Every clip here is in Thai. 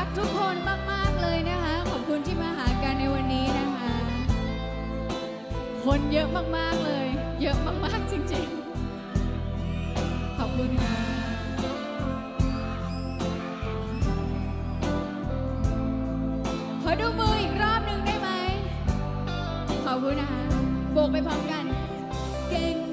ักทุกคนมาก ๆ เลยนะคะ ขอบคุณที่มาหากันในวันนี้นะคะ คนเยอะมาก ๆ เลย เยอะมาก ๆ จริง ๆ ขอบคุณค่ะขอดูมืออีกรอบหนึ่งได้ไหม ขอบคุณนะคะโบกไปพร้อมกัน เก่ง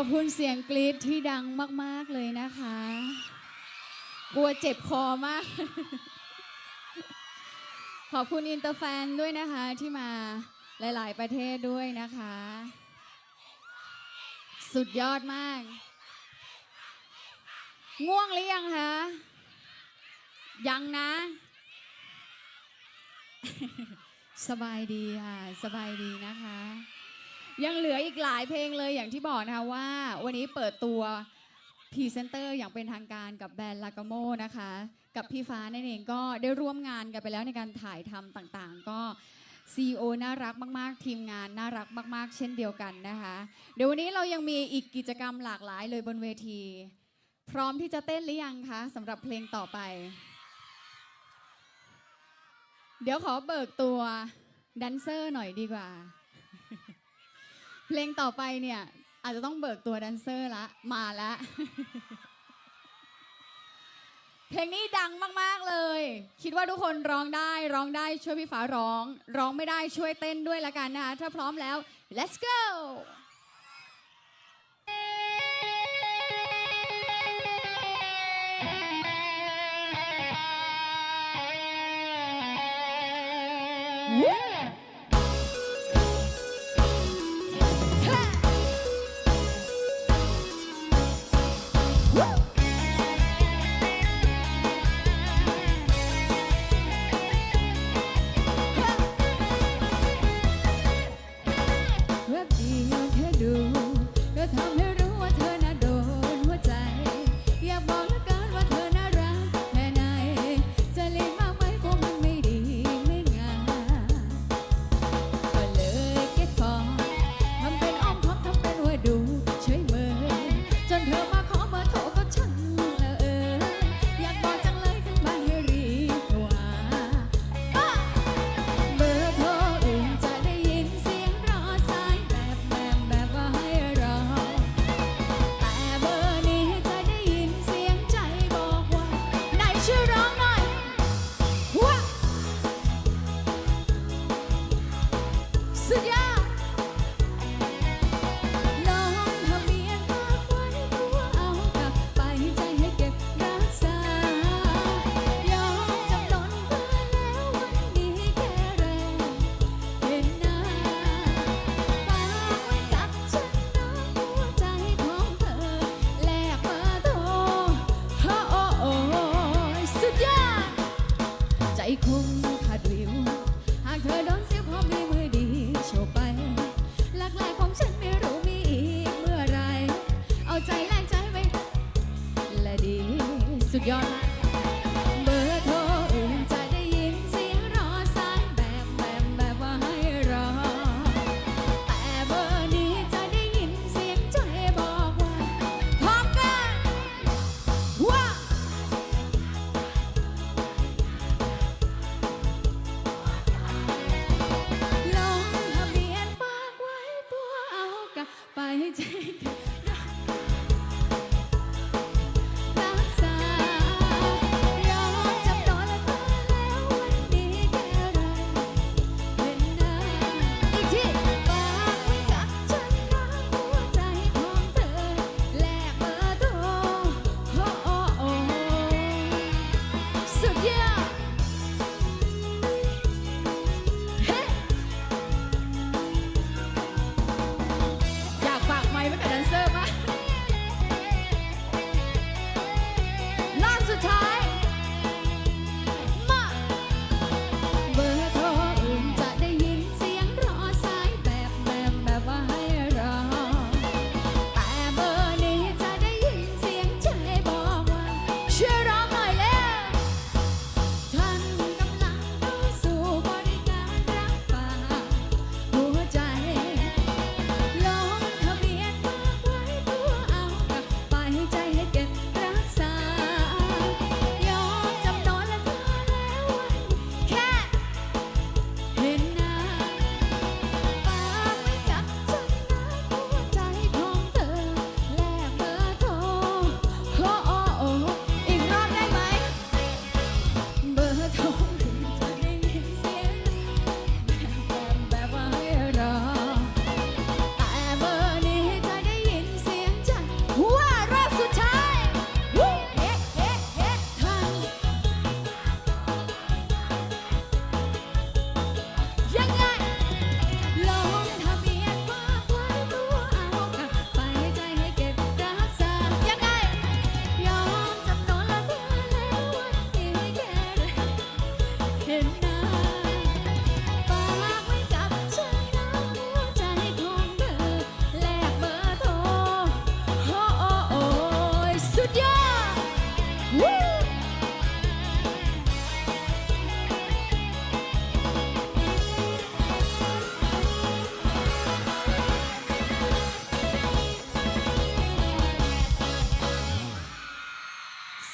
อบคุณเสียงกรี๊ดที่ดังมาก ๆ เลยนะคะ กลัวเจ็บคอมาก ขอบคุณอินเตอร์แฟนด้วยนะคะที่มาหลาย ๆ ประเทศด้วยนะคะ สุดยอดมาก ง่วงหรือยังคะยังนะ สบายดีค่ะ สบายดีนะคะ ยังเหลืออีกหลายเพลงเลยอย่างที่บอกนะคะว่า วันนี้เปิดตัวพรีเซนเตอร์อย่างเป็นทางการกับแบรนด์ลากาโมนะคะ กับพี่ฟ้านั่นเองก็ได้ร่วมงานกันไปแล้วในการถ่ายทำต่างๆ ก็ CEO น่ารักมากๆ ทีมงานน่ารักมาก ๆ เช่นเดียวกันนะคะ เดี๋ยววันนี้เรายังมีอีกกิจกรรมหลากหลายเลยบนเวที พร้อมที่จะเต้นหรือยังคะสำหรับเพลงต่อไป เดี๋ยวขอเบิกตัวแดนเซอร์หน่อยดีกว่า เพลงต่อไปเนี่ย อาจจะต้องเบิกตัวแดนเซอร์ละมาละเพลงนี้ดังมาก ๆ เลย คิดว่าทุกคนร้องได้ ร้องได้ช่วยพี่ฟ้าร้อง ร้องไม่ได้ช่วยเต้นด้วยละกันนะคะถ้าพร้อมแล้ว let's go ใลงท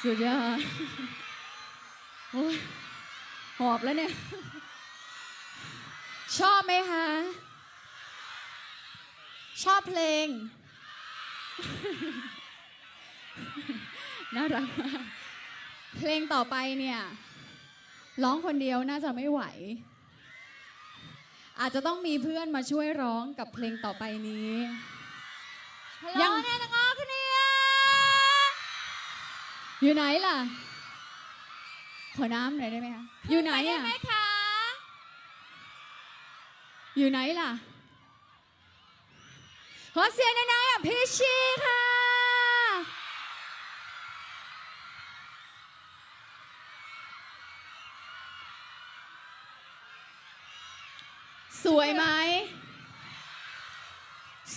สุดยอดโอ้ยหอบแล้วเนี่ย ชอบไหมคะ ชอบเพลง น่ารักมากเพลงต่อไปเนี่ยร้องคนเดียวน่าจะไม่ไหว อาจจะต้องมีเพื่อนมาช่วยร้องกับเพลงต่อไปนี้ยัยัง อขึ้นเนี่ยอยู่ไหนล่ะ ขอน้ำหน่อยได้ไหมคะ อยู่ไหนอะ ไหมคะ อยู่ไหนล่ะ ขอเสียงหน่อยๆอะพี่ชีค่ะ สวยไหม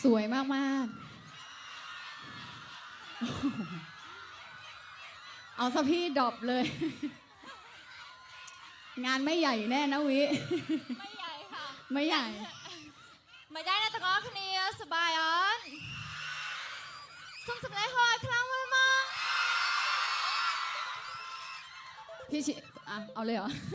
สวยมากๆโอ้โห เอาซะพี่ดรอปเลย งานไม่ใหญ่แน่นะวิ ไม่ใหญ่ค่ะ ไม่ใหญ่ ไม่ได้นะตะงอขึ้นเนี่ยสบายอ่อนส่งสำเร็จหอยครั้งไว้มั้งพี่ชิอะเอาเลยเหรอ